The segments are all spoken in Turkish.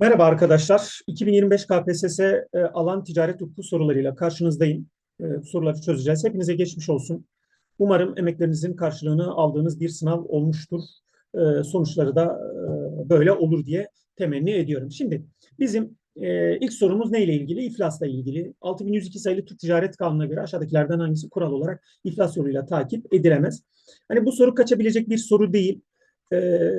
Merhaba arkadaşlar. 2025 KPSS e, alan ticaret hukuku sorularıyla karşınızdayım. E, soruları çözeceğiz. Hepinize geçmiş olsun. Umarım emeklerinizin karşılığını aldığınız bir sınav olmuştur. E, sonuçları da böyle olur diye temenni ediyorum. Şimdi bizim ilk sorumuz neyle ilgili? İflasla ilgili. 6102 sayılı Türk Ticaret Kanunu'na göre aşağıdakilerden hangisi kural olarak iflas yoluyla takip edilemez? Hani bu soru kaçabilecek bir soru değil. Ee,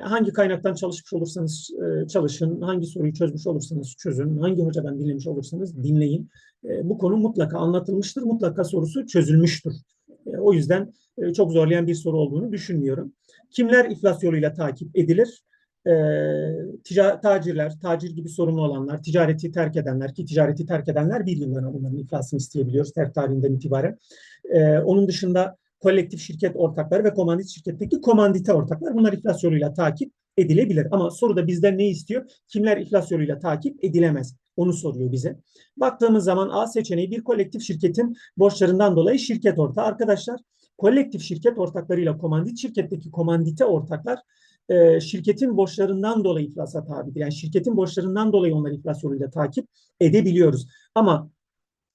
hangi kaynaktan çalışmış olursanız e, çalışın, hangi soruyu çözmüş olursanız çözün, hangi hocadan dinlemiş olursanız dinleyin. E, bu konu mutlaka anlatılmıştır, mutlaka sorusu çözülmüştür. E, o yüzden e, çok zorlayan bir soru olduğunu düşünmüyorum. Kimler iflas yoluyla takip edilir? E, tica- tacirler, tacir gibi sorumlu olanlar, ticareti terk edenler ki ticareti terk edenler bir yıldan bunların iflasını isteyebiliyoruz terk tarihinden itibaren. E, onun dışında kolektif şirket ortakları ve komandit şirketteki komandite ortaklar. Bunlar iflas yoluyla takip edilebilir. Ama soruda bizden ne istiyor? Kimler iflas yoluyla takip edilemez? Onu soruyor bize. Baktığımız zaman A seçeneği bir kolektif şirketin borçlarından dolayı şirket ortağı. Arkadaşlar kolektif şirket ortaklarıyla komandit şirketteki komandite ortaklar e, şirketin borçlarından dolayı iflasa tabidir. Yani şirketin borçlarından dolayı onları iflas yoluyla takip edebiliyoruz. Ama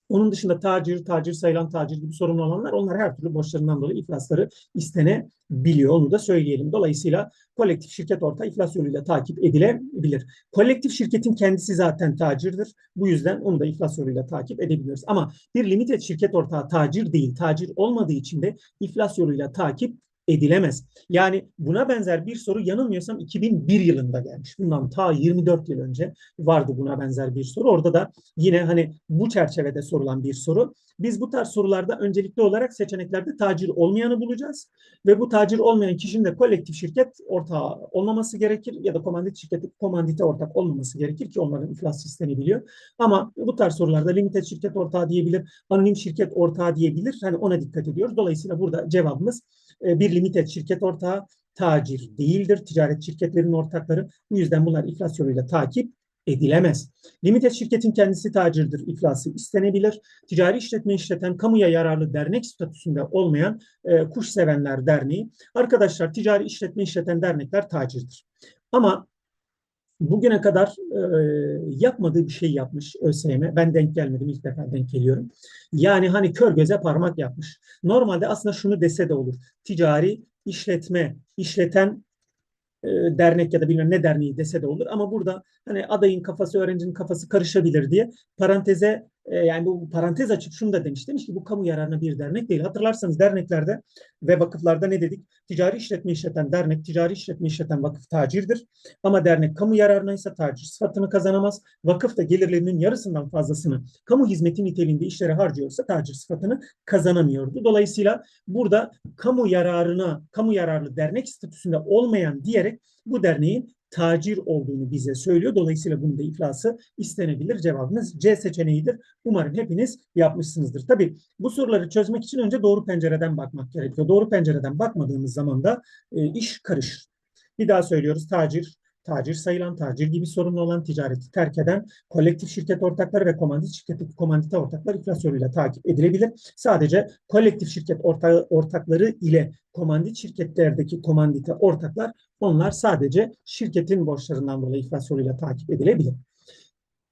onun dışında tacir, tacir sayılan tacir gibi sorumlu olanlar onlar her türlü borçlarından dolayı iflasları istenebiliyor. Onu da söyleyelim. Dolayısıyla kolektif şirket ortağı iflas yoluyla takip edilebilir. Kolektif şirketin kendisi zaten tacirdir. Bu yüzden onu da iflas yoluyla takip edebiliriz. Ama bir limited şirket ortağı tacir değil. Tacir olmadığı için de iflas yoluyla takip edilemez. Yani buna benzer bir soru yanılmıyorsam 2001 yılında gelmiş. Bundan ta 24 yıl önce vardı buna benzer bir soru. Orada da yine hani bu çerçevede sorulan bir soru. Biz bu tarz sorularda öncelikli olarak seçeneklerde tacir olmayanı bulacağız. Ve bu tacir olmayan kişinin de kolektif şirket ortağı olmaması gerekir ya da komandit şirketi komandite ortak olmaması gerekir ki onların iflas sistemi biliyor. Ama bu tarz sorularda limited şirket ortağı diyebilir, anonim şirket ortağı diyebilir. Hani ona dikkat ediyoruz. Dolayısıyla burada cevabımız bir limited şirket ortağı tacir değildir. Ticaret şirketlerinin ortakları. Bu yüzden bunlar iflas yoluyla takip edilemez. Limited şirketin kendisi tacirdir. İflası istenebilir. Ticari işletme işleten kamuya yararlı dernek statüsünde olmayan e, Kuş Sevenler Derneği. Arkadaşlar ticari işletme işleten dernekler tacirdir. Ama bugüne kadar e, yapmadığı bir şey yapmış ÖSYM. Ben denk gelmedim. ilk defa denk geliyorum. Yani hani kör göze parmak yapmış. Normalde aslında şunu dese de olur. Ticari işletme, işleten e, dernek ya da bilmem ne derneği dese de olur. Ama burada hani adayın kafası, öğrencinin kafası karışabilir diye paranteze e, yani bu parantez açıp şunu da demiş. Demiş ki bu kamu yararına bir dernek değil. Hatırlarsanız derneklerde ve vakıflarda ne dedik? Ticari işletme işleten dernek, ticari işletme işleten vakıf tacirdir. Ama dernek kamu yararına ise tacir sıfatını kazanamaz. Vakıf da gelirlerinin yarısından fazlasını kamu hizmeti niteliğinde işlere harcıyorsa tacir sıfatını kazanamıyordu. Dolayısıyla burada kamu yararına, kamu yararlı dernek statüsünde olmayan diyerek bu derneğin tacir olduğunu bize söylüyor. Dolayısıyla bunun da iflası istenebilir. Cevabımız C seçeneğidir. Umarım hepiniz yapmışsınızdır. Tabii bu soruları çözmek için önce doğru pencereden bakmak gerekiyor. Doğru pencereden bakmadığımız zaman da e, iş karışır. Bir daha söylüyoruz. Tacir, tacir sayılan, tacir gibi sorumlu olan ticareti terk eden kolektif şirket ortakları ve komandit şirketi komandite ortaklar iflas yoluyla takip edilebilir. Sadece kolektif şirket orta, ortakları ile komandit şirketlerdeki komandite ortaklar onlar sadece şirketin borçlarından dolayı iflas yoluyla takip edilebilir.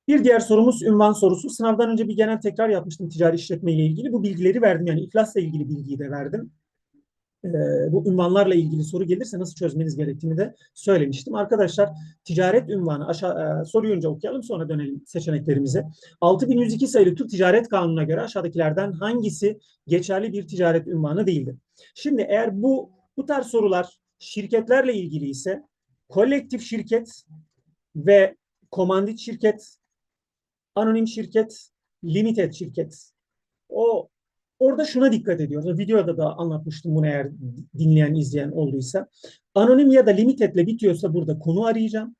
Bir diğer sorumuz ünvan sorusu. Sınavdan önce bir genel tekrar yapmıştım ticari işletme ile ilgili. Bu bilgileri verdim. Yani iflasla ilgili bilgiyi de verdim. Ee, bu ünvanlarla ilgili soru gelirse nasıl çözmeniz gerektiğini de söylemiştim. Arkadaşlar ticaret ünvanı aşağı, e, soruyu önce okuyalım sonra dönelim seçeneklerimize. 6102 sayılı Türk Ticaret Kanunu'na göre aşağıdakilerden hangisi geçerli bir ticaret ünvanı değildir? Şimdi eğer bu bu tarz sorular şirketlerle ilgili ise kolektif şirket ve komandit şirket, anonim şirket, limited şirket. O orada şuna dikkat ediyoruz. Videoda da anlatmıştım bunu eğer dinleyen, izleyen olduysa. Anonim ya da limitedle bitiyorsa burada konu arayacağım.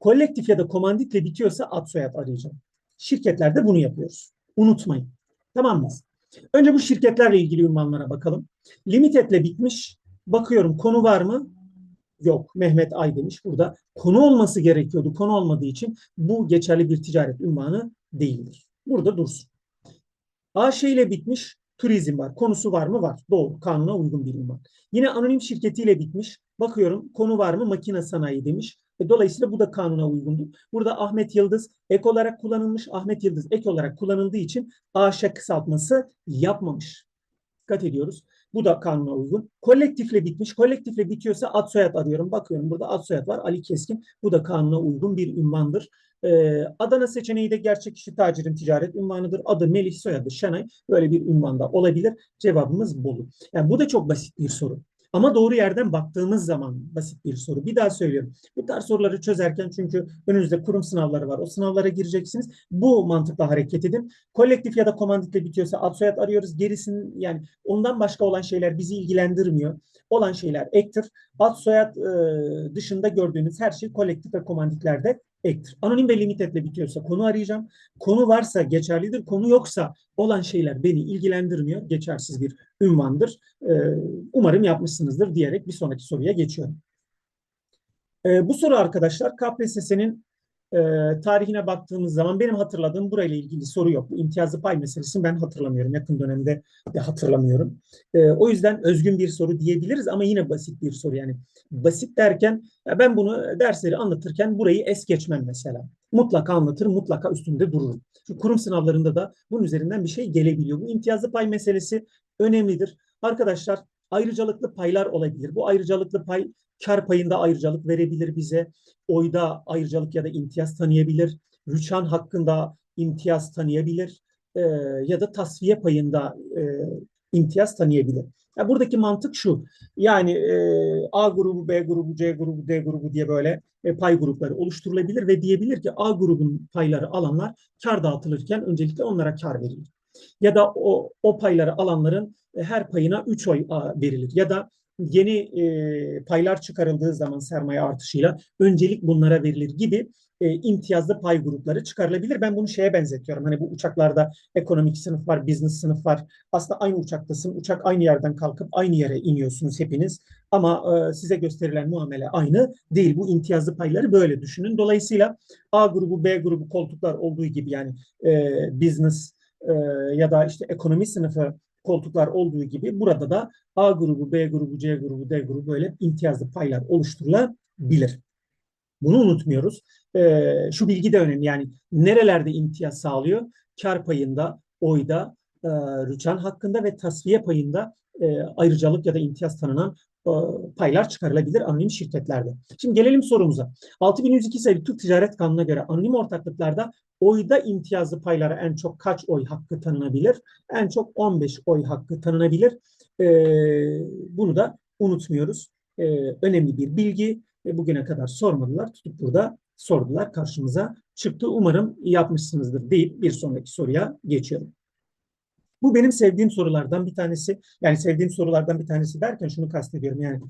Kolektif ya da komanditle bitiyorsa ad soyad arayacağım. Şirketlerde bunu yapıyoruz. Unutmayın. Tamam mı? Önce bu şirketlerle ilgili ünvanlara bakalım. Limitedle bitmiş. Bakıyorum konu var mı? Yok. Mehmet Ay demiş burada. Konu olması gerekiyordu. Konu olmadığı için bu geçerli bir ticaret ünvanı değildir. Burada dursun. AŞ ile bitmiş. Turizm var. Konusu var mı? Var. Doğru. Kanuna uygun bir ünvan. Yine anonim şirketiyle bitmiş. Bakıyorum konu var mı? Makine sanayi demiş. E, dolayısıyla bu da kanuna uygundur. Burada Ahmet Yıldız ek olarak kullanılmış. Ahmet Yıldız ek olarak kullanıldığı için AŞ kısaltması yapmamış. Dikkat ediyoruz. Bu da kanuna uygun. Kolektifle bitmiş. Kolektifle bitiyorsa ad soyad arıyorum. Bakıyorum burada ad soyad var. Ali Keskin. Bu da kanuna uygun bir ünvandır. Ee, Adana seçeneği de gerçek kişi tacirin ticaret ünvanıdır. Adı Melih, soyadı Şenay. Böyle bir ünvanda olabilir. Cevabımız Bolu. Yani bu da çok basit bir soru. Ama doğru yerden baktığımız zaman basit bir soru. Bir daha söylüyorum. Bu tarz soruları çözerken çünkü önünüzde kurum sınavları var. O sınavlara gireceksiniz. Bu mantıkla hareket edin. Kolektif ya da komanditle bitiyorsa ad soyad arıyoruz. Gerisinin yani ondan başka olan şeyler bizi ilgilendirmiyor. Olan şeyler ektir. Ad soyad e, dışında gördüğünüz her şey kolektif ve komanditlerde ektir. Anonim ve limitetle bitiyorsa konu arayacağım. Konu varsa geçerlidir. Konu yoksa olan şeyler beni ilgilendirmiyor. Geçersiz bir ünvandır. Ee, umarım yapmışsınızdır diyerek bir sonraki soruya geçiyorum. Ee, bu soru arkadaşlar KPSS'nin e, tarihine baktığımız zaman benim hatırladığım burayla ilgili soru yok. Bu pay meselesini ben hatırlamıyorum. Yakın dönemde de hatırlamıyorum. E, o yüzden özgün bir soru diyebiliriz ama yine basit bir soru. Yani basit derken ben bunu dersleri anlatırken burayı es geçmem mesela. Mutlaka anlatırım, mutlaka üstünde dururum. Şu kurum sınavlarında da bunun üzerinden bir şey gelebiliyor. Bu imtiyazlı pay meselesi önemlidir. Arkadaşlar ayrıcalıklı paylar olabilir. Bu ayrıcalıklı pay kar payında ayrıcalık verebilir bize. Oyda ayrıcalık ya da imtiyaz tanıyabilir. Rüçhan hakkında imtiyaz tanıyabilir. E, ya da tasfiye payında e, imtiyaz tanıyabilir. Yani buradaki mantık şu. Yani e, A grubu, B grubu, C grubu, D grubu diye böyle e, pay grupları oluşturulabilir ve diyebilir ki A grubun payları alanlar kar dağıtılırken öncelikle onlara kar verilir. Ya da o, o payları alanların e, her payına 3 oy verilir. Ya da yeni e, paylar çıkarıldığı zaman sermaye artışıyla öncelik bunlara verilir gibi e, imtiyazlı pay grupları çıkarılabilir. Ben bunu şeye benzetiyorum. Hani bu uçaklarda ekonomik sınıf var, business sınıf var. Aslında aynı uçaktasın. Uçak aynı yerden kalkıp aynı yere iniyorsunuz hepiniz. Ama e, size gösterilen muamele aynı değil. Bu imtiyazlı payları böyle düşünün. Dolayısıyla A grubu, B grubu koltuklar olduğu gibi yani e, business e, ya da işte ekonomi sınıfı koltuklar olduğu gibi burada da A grubu, B grubu, C grubu, D grubu böyle imtiyazlı paylar oluşturulabilir. Bunu unutmuyoruz. Ee, şu bilgi de önemli. Yani nerelerde imtiyaz sağlıyor? Kar payında, oyda, e, rüçhan hakkında ve tasfiye payında e, ayrıcalık ya da imtiyaz tanınan e, paylar çıkarılabilir anonim şirketlerde. Şimdi gelelim sorumuza. 6102 sayılı Türk Ticaret Kanunu'na göre anonim ortaklıklarda oyda imtiyazlı paylara en çok kaç oy hakkı tanınabilir? En çok 15 oy hakkı tanınabilir. E, bunu da unutmuyoruz. E, önemli bir bilgi. E, bugüne kadar sormadılar. Tutup burada sordular. Karşımıza çıktı. Umarım yapmışsınızdır deyip bir sonraki soruya geçiyorum. Bu benim sevdiğim sorulardan bir tanesi. Yani sevdiğim sorulardan bir tanesi derken şunu kastediyorum. Yani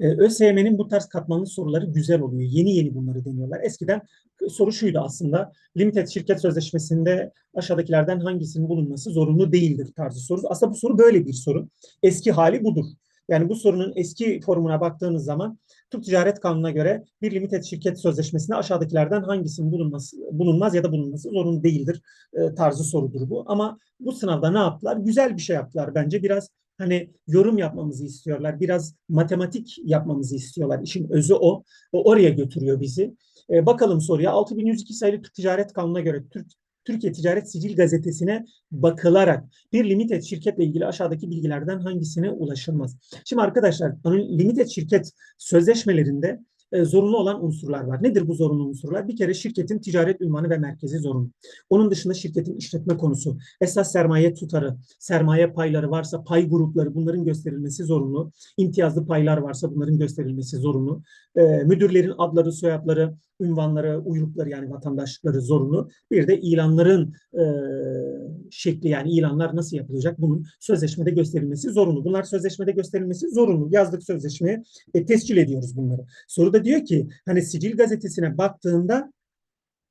e, ÖSYM'nin bu tarz katmanlı soruları güzel oluyor. Yeni yeni bunları deniyorlar. Eskiden soru şuydu aslında. Limited şirket sözleşmesinde aşağıdakilerden hangisinin bulunması zorunlu değildir tarzı soru. Aslında bu soru böyle bir soru. Eski hali budur. Yani bu sorunun eski formuna baktığınız zaman Türk Ticaret Kanunu'na göre bir limited şirket sözleşmesinde aşağıdakilerden hangisinin bulunması, bulunmaz ya da bulunması zorunlu değildir e, tarzı sorudur bu. Ama bu sınavda ne yaptılar? Güzel bir şey yaptılar bence. Biraz hani yorum yapmamızı istiyorlar. Biraz matematik yapmamızı istiyorlar. İşin özü o. O oraya götürüyor bizi. E, bakalım soruya. 6102 sayılı Türk Ticaret Kanunu'na göre Türk Türkiye Ticaret Sicil Gazetesi'ne bakılarak bir limited şirketle ilgili aşağıdaki bilgilerden hangisine ulaşılmaz? Şimdi arkadaşlar limited şirket sözleşmelerinde e, zorunlu olan unsurlar var. Nedir bu zorunlu unsurlar? Bir kere şirketin ticaret ünvanı ve merkezi zorunlu. Onun dışında şirketin işletme konusu, esas sermaye tutarı, sermaye payları varsa pay grupları bunların gösterilmesi zorunlu. İmtiyazlı paylar varsa bunların gösterilmesi zorunlu. E, müdürlerin adları, soyadları, ünvanları, uyrukları yani vatandaşlıkları zorunlu. Bir de ilanların e, şekli yani ilanlar nasıl yapılacak bunun sözleşmede gösterilmesi zorunlu. Bunlar sözleşmede gösterilmesi zorunlu. Yazdık sözleşmeye e, tescil ediyoruz bunları. Soruda diyor ki hani sicil gazetesine baktığında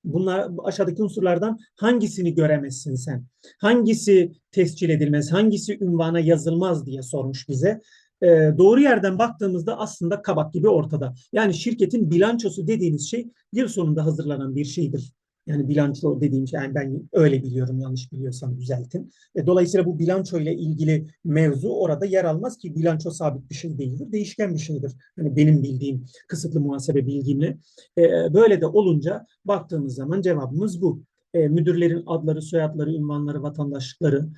bunlar aşağıdaki unsurlardan hangisini göremezsin sen? Hangisi tescil edilmez? Hangisi ünvana yazılmaz diye sormuş bize e, doğru yerden baktığımızda aslında kabak gibi ortada. Yani şirketin bilançosu dediğiniz şey yıl sonunda hazırlanan bir şeydir. Yani bilanço dediğim şey, yani ben öyle biliyorum, yanlış biliyorsam düzeltin. E, dolayısıyla bu bilanço ile ilgili mevzu orada yer almaz ki bilanço sabit bir şey değildir, değişken bir şeydir. Hani benim bildiğim kısıtlı muhasebe bilgimle. E, böyle de olunca baktığımız zaman cevabımız bu. E, müdürlerin adları, soyadları, ünvanları, vatandaşlıkları,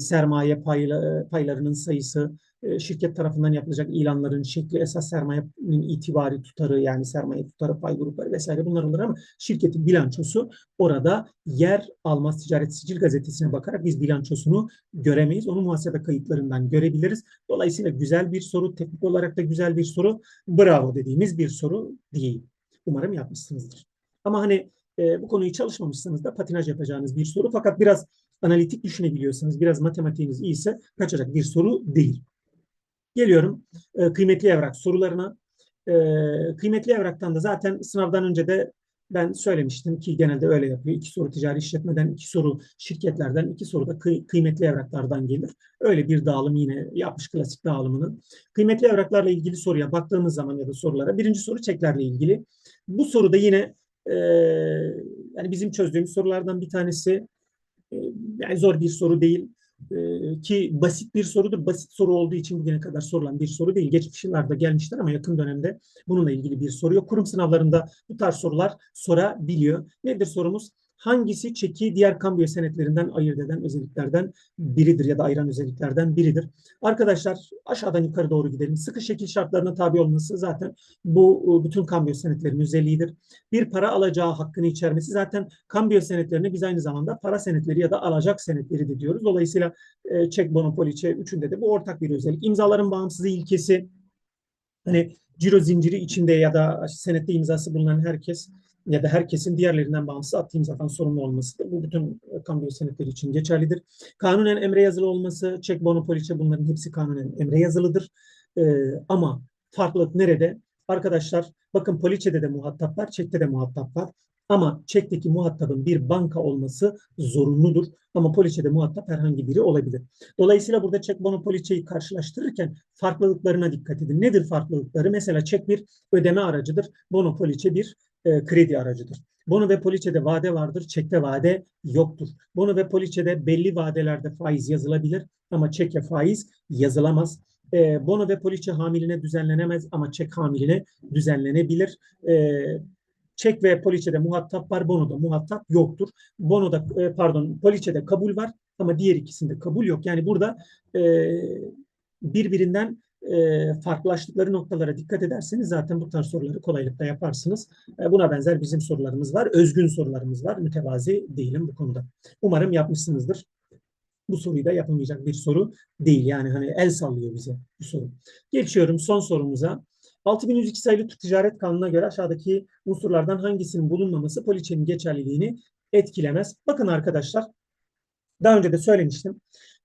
sermaye payla, paylarının sayısı, şirket tarafından yapılacak ilanların şekli, esas sermayenin itibari tutarı yani sermaye tutarı, pay grupları vesaire bunlar olur ama şirketin bilançosu orada yer almaz. Ticaret Sicil Gazetesi'ne bakarak biz bilançosunu göremeyiz. Onu muhasebe kayıtlarından görebiliriz. Dolayısıyla güzel bir soru, teknik olarak da güzel bir soru. Bravo dediğimiz bir soru değil. Umarım yapmışsınızdır. Ama hani e, bu konuyu çalışmamışsanız da patinaj yapacağınız bir soru. Fakat biraz analitik düşünebiliyorsanız, biraz matematiğiniz iyiyse kaçacak bir soru değil. Geliyorum e, kıymetli evrak sorularına. E, kıymetli evraktan da zaten sınavdan önce de ben söylemiştim ki genelde öyle yapıyor. İki soru ticari işletmeden, iki soru şirketlerden, iki soru da kıy kıymetli evraklardan gelir. Öyle bir dağılım yine yapmış klasik dağılımını. Kıymetli evraklarla ilgili soruya baktığımız zaman ya da sorulara birinci soru çeklerle ilgili. Bu soruda yine e, yani bizim çözdüğümüz sorulardan bir tanesi e, yani zor bir soru değil e, ki basit bir sorudur. Basit soru olduğu için bugüne kadar sorulan bir soru değil. Geçmişlerde gelmişler ama yakın dönemde bununla ilgili bir soru yok. Kurum sınavlarında bu tarz sorular sorabiliyor. Nedir sorumuz? Hangisi çeki diğer kambiyo senetlerinden ayırt eden özelliklerden biridir ya da ayıran özelliklerden biridir. Arkadaşlar aşağıdan yukarı doğru gidelim. Sıkı şekil şartlarına tabi olması zaten bu bütün kambiyo senetlerinin özelliğidir. Bir para alacağı hakkını içermesi zaten kambiyo senetlerini biz aynı zamanda para senetleri ya da alacak senetleri de diyoruz. Dolayısıyla e, çek, bono, poliçe üçünde de bu ortak bir özellik. İmzaların bağımsızlığı ilkesi hani ciro zinciri içinde ya da senette imzası bulunan herkes ya da herkesin diğerlerinden bağımsız attığı imzadan sorumlu olmasıdır. Bu bütün e, kambiyo senetleri için geçerlidir. Kanunen emre yazılı olması, çek, bono, poliçe bunların hepsi kanunen emre yazılıdır. Ee, ama farklılık nerede? Arkadaşlar bakın poliçede de muhatap var, çekte de muhatap var. Ama çekteki muhatabın bir banka olması zorunludur. Ama poliçede muhatap herhangi biri olabilir. Dolayısıyla burada çek bono poliçeyi karşılaştırırken farklılıklarına dikkat edin. Nedir farklılıkları? Mesela çek bir ödeme aracıdır. Bono poliçe bir e, kredi aracıdır. Bono ve poliçede vade vardır, çekte vade yoktur. Bono ve poliçede belli vadelerde faiz yazılabilir ama çeke faiz yazılamaz. E, bono ve poliçe hamiline düzenlenemez ama çek hamiline düzenlenebilir. E, çek ve poliçede muhatap var, bonoda muhatap yoktur. Bonoda e, pardon, poliçede kabul var ama diğer ikisinde kabul yok. Yani burada e, birbirinden e, farklılaştıkları noktalara dikkat ederseniz zaten bu tarz soruları kolaylıkla yaparsınız. E, buna benzer bizim sorularımız var. Özgün sorularımız var. Mütevazi değilim bu konuda. Umarım yapmışsınızdır. Bu soruyu da yapılmayacak bir soru değil. Yani hani el sallıyor bize bu soru. Geçiyorum son sorumuza. 6102 sayılı Ticaret Kanunu'na göre aşağıdaki unsurlardan hangisinin bulunmaması poliçenin geçerliliğini etkilemez. Bakın arkadaşlar daha önce de söylemiştim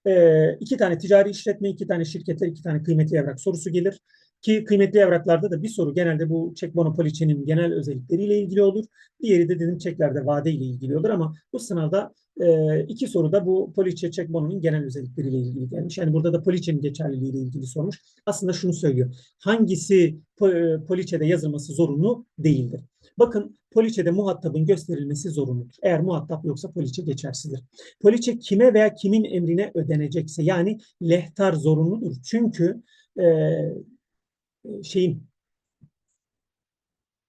e, iki tane ticari işletme, iki tane şirketler, iki tane kıymetli evrak sorusu gelir. Ki kıymetli evraklarda da bir soru genelde bu çek monopoliçenin genel özellikleriyle ilgili olur. Diğeri de dedim çeklerde vade ile ilgili olur ama bu sınavda e, iki soruda bu poliçe çek bononun genel özellikleriyle ilgili gelmiş. Yani burada da poliçenin geçerliliğiyle ilgili sormuş. Aslında şunu söylüyor. Hangisi poliçede yazılması zorunlu değildir. Bakın poliçede muhatabın gösterilmesi zorunludur. Eğer muhatap yoksa poliçe geçersizdir. Poliçe kime veya kimin emrine ödenecekse yani lehtar zorunludur. Çünkü e, şeyin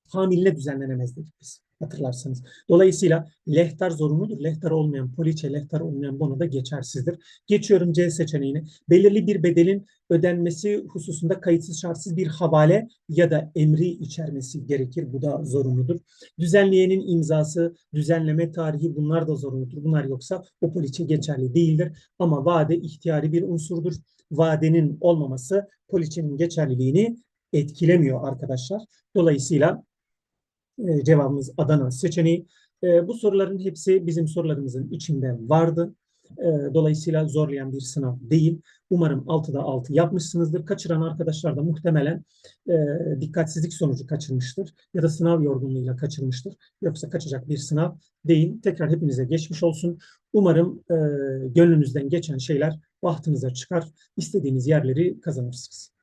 hamiline düzenlenemez dedik biz hatırlarsanız. Dolayısıyla lehtar zorunludur. Lehtar olmayan poliçe, lehtar olmayan bono da geçersizdir. Geçiyorum C seçeneğine. Belirli bir bedelin ödenmesi hususunda kayıtsız şartsız bir havale ya da emri içermesi gerekir. Bu da zorunludur. Düzenleyenin imzası, düzenleme tarihi bunlar da zorunludur. Bunlar yoksa o poliçe geçerli değildir. Ama vade ihtiyari bir unsurdur. Vadenin olmaması poliçenin geçerliliğini etkilemiyor arkadaşlar. Dolayısıyla e, cevabımız Adana seçeneği. E, bu soruların hepsi bizim sorularımızın içinde vardı. E, dolayısıyla zorlayan bir sınav değil. Umarım 6'da 6 yapmışsınızdır. Kaçıran arkadaşlar da muhtemelen e, dikkatsizlik sonucu kaçırmıştır. Ya da sınav yorgunluğuyla kaçırmıştır. Yoksa kaçacak bir sınav değil. Tekrar hepinize geçmiş olsun. Umarım e, gönlünüzden geçen şeyler bahtınıza çıkar. İstediğiniz yerleri kazanırsınız.